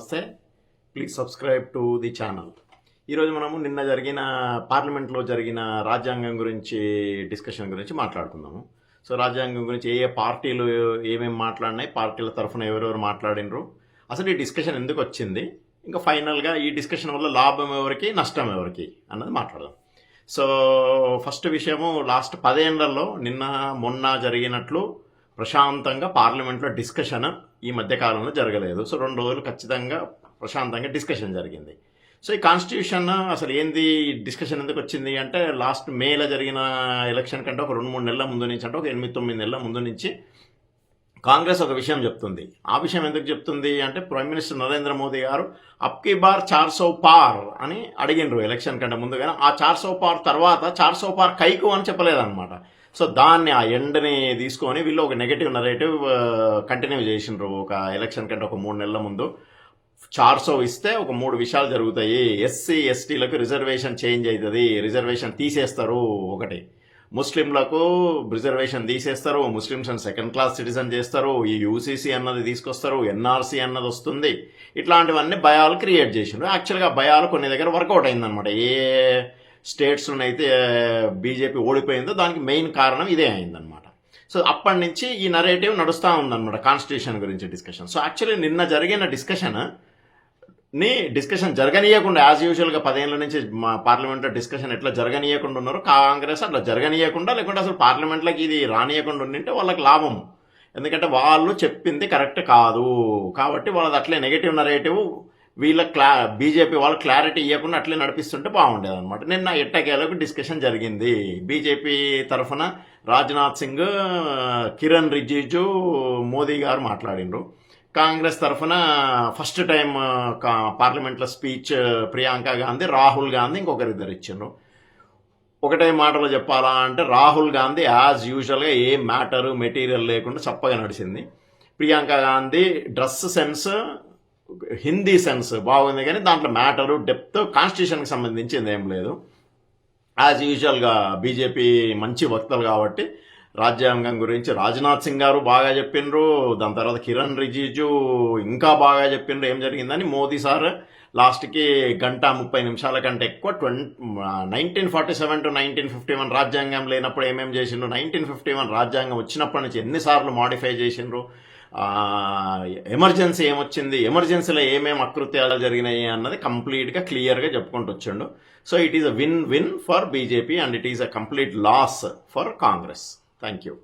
నమస్తే. Please subscribe to the channel ఈరోజు మనము నిన్న జరిగిన పార్లమెంట్లో జరిగిన రాజ్యాంగం గురించి డిస్కషన్ గురించి మాట్లాడుకుందాము. సో రాజ్యాంగం గురించి ఏ ఏ పార్టీలు ఏమేమి మాట్లాడినాయి పార్టీల తరఫున ఎవరెవరు మాట్లాడినరు అసలు ఈ డిస్కషన్ ఎందుకు వచ్చింది ఇంకా ఫైనల్గా ఈ డిస్కషన్ వల్ల లాభం ఎవరికి నష్టం ఎవరికి అన్నది మాట్లాడదాం. సో ఫస్ట్ విషయము లాస్ట్ పదేళ్ళలో నిన్న మొన్న జరిగినట్లు ప్రశాంతంగా పార్లమెంట్లో డిస్కషన్ ఈ మధ్యకాలంలో జరగలేదు. సో రెండు రోజులు ఖచ్చితంగా ప్రశాంతంగా డిస్కషన్ జరిగింది. సో ఈ కాన్స్టిట్యూషన్ అసలు ఏంది? డిస్కషన్ ఎందుకు వచ్చింది అంటే లాస్ట్ మేలో జరిగిన ఎలక్షన్ కంటే ఒక రెండు మూడు నెలల ముందు నుంచి అంటే ఒక ఎనిమిది తొమ్మిది నెలల ముందు నుంచి కాంగ్రెస్ ఒక విషయం చెప్తుంది. ఆ విషయం ఎందుకు చెప్తుంది అంటే ప్రైమ్ మినిస్టర్ నరేంద్ర మోదీ గారు అప్కి బార్ చార్ సో పార్ అని అడిగినరు ఎలక్షన్ కంటే ముందుగానే. ఆ చార్ సో పార్ తర్వాత చార్ సో పార్ కైకు అని చెప్పలేదన్నమాట. సో దాన్ని ఆ ఎండ్ని తీసుకొని వీళ్ళు ఒక నెగటివ్ నరేటివ్ కంటిన్యూ చేసిండ్రు ఒక ఎలక్షన్ కంటే ఒక మూడు నెలల ముందు. చార్సో ఇస్తే ఒక మూడు విషయాలు జరుగుతాయి. ఎస్సీ ఎస్టీలకు రిజర్వేషన్ చేంజ్ అవుతుంది రిజర్వేషన్ తీసేస్తారు ఒకటి. ముస్లింలకు రిజర్వేషన్ తీసేస్తారు ముస్లిమ్స్ అని సెకండ్ క్లాస్ సిటిజన్ చేస్తారు ఈ యూసీసీ అన్నది తీసుకొస్తారు ఎన్ఆర్సీ అన్నది వస్తుంది. ఇట్లాంటివన్నీ భయాలు క్రియేట్ చేసిండ్రు. యాక్చువల్గా భయాలు కొన్ని దగ్గర వర్కౌట్ అయిందనమాట ఏ స్టేట్స్లోనైతే బీజేపీ ఓడిపోయిందో దానికి మెయిన్ కారణం ఇదే అయిందనమాట సో అప్పటి నుంచి ఈ నరేటివ్ నడుస్తూ ఉందన్నమాట కాన్స్టిట్యూషన్ గురించి డిస్కషన్. సో యాక్చువల్లీ నిన్న జరిగిన డిస్కషన్ ని డిస్కషన్ జరగనీయకుండా యాజ్ యూజువల్గా పదేళ్ళ నుంచి మా పార్లమెంట్లో డిస్కషన్ ఎట్లా జరగనీయకుండా ఉన్నారో కాంగ్రెస్ అట్లా జరగనీయకుండా లేకుంటే అసలు పార్లమెంట్లోకి ఇది రానియకుండా ఉండింటే వాళ్ళకి లాభం. ఎందుకంటే వాళ్ళు చెప్పింది కరెక్ట్ కాదు. కాబట్టి వాళ్ళది అట్లే నెగిటివ్ నరేటివ్ వీళ్ళ క్లా బీజేపీ వాళ్ళు క్లారిటీ ఇవ్వకుండా అట్లే నడిపిస్తుంటే బాగుండేది అనమాట నిన్న ఎట్టకేలకు డిస్కషన్ జరిగింది. బీజేపీ తరఫున రాజ్నాథ్ సింగ్ కిరణ్ రిజిజు మోదీ గారు మాట్లాడినరు. కాంగ్రెస్ తరఫున ఫస్ట్ టైం పార్లమెంట్లో స్పీచ్ ప్రియాంక గాంధీ రాహుల్ గాంధీ ఇంకొకరిద్దరు ఇచ్చిండ్రు. ఒకటే మాటలో చెప్పాలా అంటే రాహుల్ గాంధీ యాజ్ యూజువల్గా ఏ మ్యాటర్ మెటీరియల్ లేకుండా చప్పగా నడిచింది. Priyanka Gandhi dress sense Hindi sense బాగుంది కానీ దాంట్లో మ్యాటరు డెప్త్ కాన్స్టిట్యూషన్కి సంబంధించింది ఏం లేదు. యాజ్ యూజువల్గా బీజేపీ మంచి వక్తలు కాబట్టి రాజ్యాంగం గురించి రాజ్నాథ్ సింగ్ గారు బాగా చెప్పిండ్రు దాని తర్వాత కిరణ్ రిజిజు ఇంకా బాగా చెప్పిండ్రు ఏం జరిగిందని మోదీ సార్ లాస్ట్కి గంట ముప్పై నిమిషాల కంటే ఎక్కువ twenty nineteen forty seven to nineteen fifty one రాజ్యాంగం లేనప్పుడు ఏమేం చేసిండ్రు? నైన్టీన్ ఫిఫ్టీ వన్ రాజ్యాంగం వచ్చినప్పటి నుంచి ఎన్నిసార్లు మాడిఫై చేసిండ్రు? ఎమర్జెన్సీ ఏమొచ్చింది? ఎమర్జెన్సీలో ఏమేమి అకృత్యాలు జరిగినాయి అన్నది కంప్లీట్గా క్లియర్గా చెప్పుకుంటూ వచ్చిండు. So it is a win win for BJP and it is a complete loss for Congress Thank you.